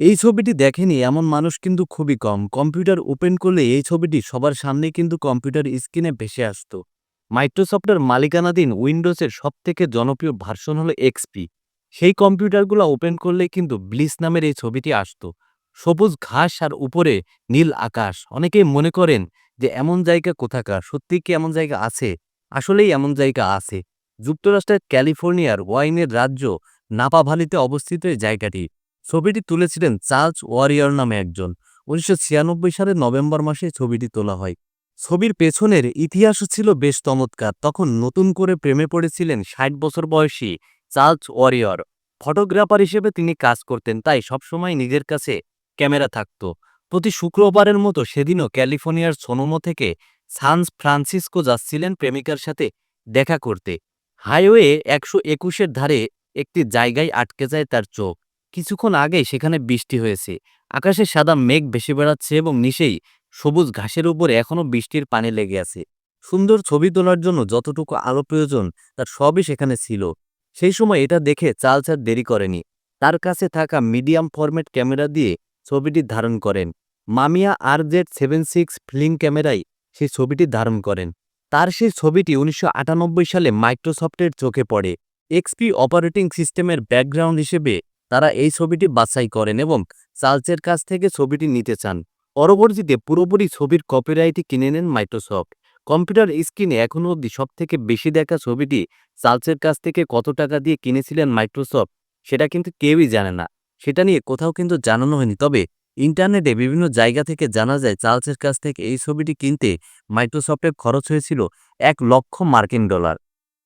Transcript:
এই ছবিটি দেখেনি এমন মানুষ কিন্তু খুবই কম। কম্পিউটার ওপেন করলে এই ছবিটি সবার সামনে কিন্তু কম্পিউটার স্ক্রিনে ভেসে আসত। মাইক্রোসফটের মালিকানাধীন উইন্ডোজের সবথেকে জনপ্রিয় ভার্সন হলো এক্সপি। সেই কম্পিউটারগুলো ওপেন করলে কিন্তু ব্লিস নামের এই ছবিটি আসতো। সবুজ ঘাস আর উপরে নীল আকাশ। অনেকেই মনে করেন যে এমন জায়গা কোথাকার? সত্যি কি এমন জায়গা আছে? আসলেই এমন জায়গা আছে। যুক্তরাষ্ট্রের ক্যালিফোর্নিয়ার ওয়াইনের রাজ্য নাপা ভ্যালিতে অবস্থিত এই জায়গাটি। ছবিটি তুলেছিলেন চার্লস ওয়ারিয়র নামে একজন। উনিশশো ছিয়ানব্বই সালের নভেম্বর মাসে ছবিটি তোলা হয়। ছবির পেছনের ইতিহাসও ছিল বেশ চমৎকার। তখন নতুন করে প্রেমে পড়েছিলেন ষাট বছর বয়সী চার্লস ওয়ারিয়র। ফটোগ্রাফার হিসেবে তিনি কাজ করতেন, তাই সবসময় নিজের কাছে ক্যামেরা থাকত। প্রতি শুক্রবারের মতো সেদিনও ক্যালিফোর্নিয়ার সোনোমো থেকে সান ফ্রান্সিসকো যাচ্ছিলেন প্রেমিকার সাথে দেখা করতে। হাইওয়ে একশো একুশের ধারে একটি জায়গায় আটকে যায় তার চোখ। কিছুক্ষণ আগেই সেখানে বৃষ্টি হয়েছে। আকাশে সাদা মেঘ ভেসে বেড়াচ্ছে এবং নিশেই সবুজ ঘাসের উপরে এখনও বৃষ্টির পানি লেগে আছে। সুন্দর ছবি তোলার জন্য যতটুকু আলো প্রয়োজন, তার সবই সেখানে ছিল। সেই সময় এটা দেখে চার্লস আর দেরি করেনি। তার কাছে থাকা মিডিয়াম ফরম্যাট ক্যামেরা দিয়ে ছবিটি ধারণ করেন। Mamiya R Z seven six film ক্যামেরায় সেই ছবিটি ধারণ করেন। তার সেই ছবিটি উনিশশো আটানব্বই সালে মাইক্রোসফটের চোখে পড়ে। এক্সপি অপারেটিং সিস্টেমের ব্যাকগ্রাউন্ড হিসেবে তারা এই ছবিটি বাছাই করেন এবং চার্লসের কাছ থেকে ছবিটি নিতে চান। পরবর্তীতে পুরোপুরি ছবির কপিরাইটই কিনে নেন মাইক্রোসফট কম্পিউটার স্ক্রিনে এখনও অবধি সবথেকে বেশি দেখা ছবিটি চার্লসের কাছ থেকে কত টাকা দিয়ে কিনেছিলেন মাইক্রোসফট সেটা কিন্তু কেউই জানে না। সেটা নিয়ে কোথাও কিন্তু জানানো হয়নি, তবে ইন্টারনেটে বিভিন্ন জায়গা থেকে জানা যায় চার্লসের কাছ থেকে এই ছবিটি কিনতে মাইক্রোসফটের খরচ হয়েছিল এক লক্ষ মার্কিন ডলার।